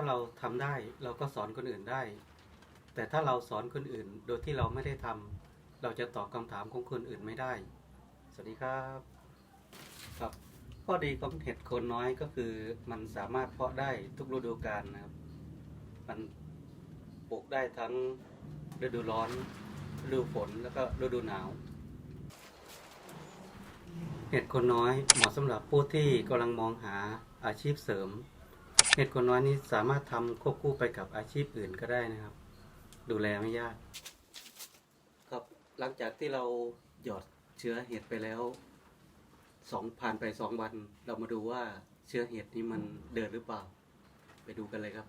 าเราทำได้เราก็สอนคนอื่นได้ แต่ถ้าเราสอนคนอื่นโดยที่เราไม่ได้ทำเราจะตอบคำถามของคนอื่นไม่ได้ สวัสดีครับครับข้อดีของเห็ดโคนน้อยก็คือ มันสามารถเพาะได้ทุกฤดูกาลนะครับ มันปลูกได้ทั้งฤดูร้อนฤดูฝนแล้วก็ฤดูหนาว เห็ดโคนน้อยเหมาะสำหรับผู้ที่กำลังมองหาอาชีพเสริม เห็ดโคนน้อยนี้สามารถทำควบคู่ไปกับอาชีพอื่นก็ได้นะครับ ดูแลไม่ยาก ครับหลังจากที่เราหยอดเชื้อเห็ดไปแล้วสองผ่านไปสองวัน เรามาดูว่าเชื้อเห็ดนี้มันเดินหรือเปล่า ไปดูกันเลยครับ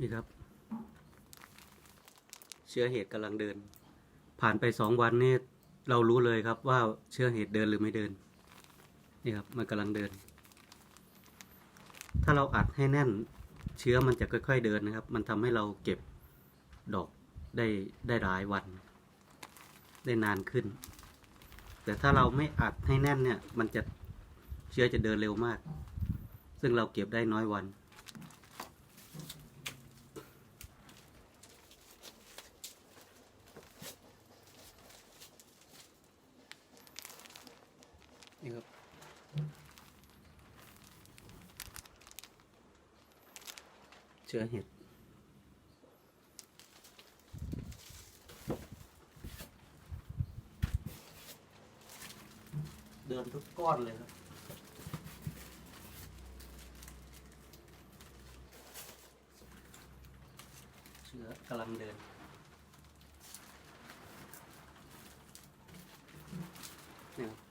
นี่ครับเชื้อเห็ดกำลังเดิน ผ่านไปสองวันนี่เรารู้เลยครับว่าเชื้อเห็ดเดินหรือไม่เดินนี่ครับมันกำลังเดิน ถ้าเราอัดให้แน่นเชื้อมันจะค่อย ๆเดินนะครับ มันทำให้เราเก็บดอกได้ได้หลายวัน ได้นานขึ้น แต่ถ้าเราไม่อัดให้แน่นเนี่ย มันจะเชื้อจะเดินเร็วมาก ซึ่งเราเก็บได้น้อยวัน นี่ครับเชื้อเห็ดเดินทุกก้อนเลยครับเชื้อกำลังเดิน เนี่ยครับ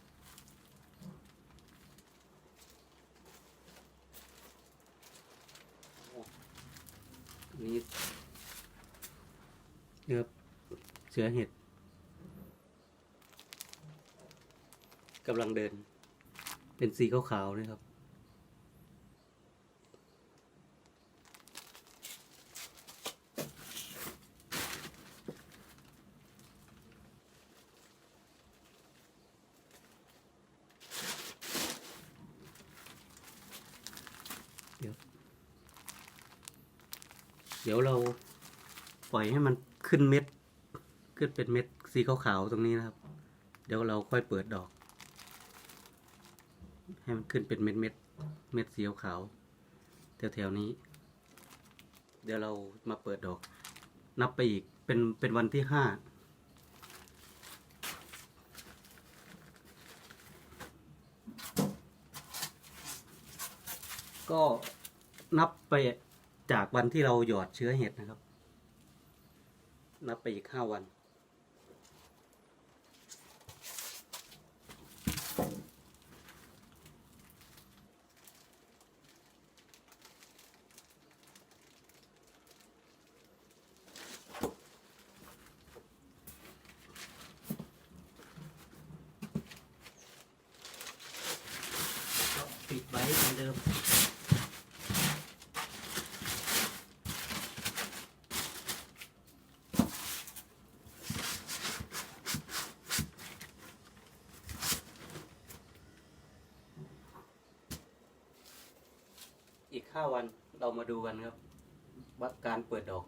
นี่เนื้อเสือเห็ดกำลังเดิน เป็นสีขาวๆนะครับ เดี๋ยวเราปล่อยให้มันขึ้นเม็ด ขึ้นเป็นเม็ดสีขาวๆตรงนี้นะครับ เดี๋ยวเราค่อยเปิดดอก ให้มันขึ้นเป็นเม็ดเม็ดเม็ดสีขาวแถวๆนี้ เดี๋ยวเรามาเปิดดอก นับไปอีกเป็นเป็นวันที่ห้าก็นับไป จากวันที่เราหยอดเชื้อเห็ดนะครับ นับไปอีกห้าวัน ปิดไว้เหมือนเดิม ถ้าวันเรามาดูกันครับว่าการเปิดดอก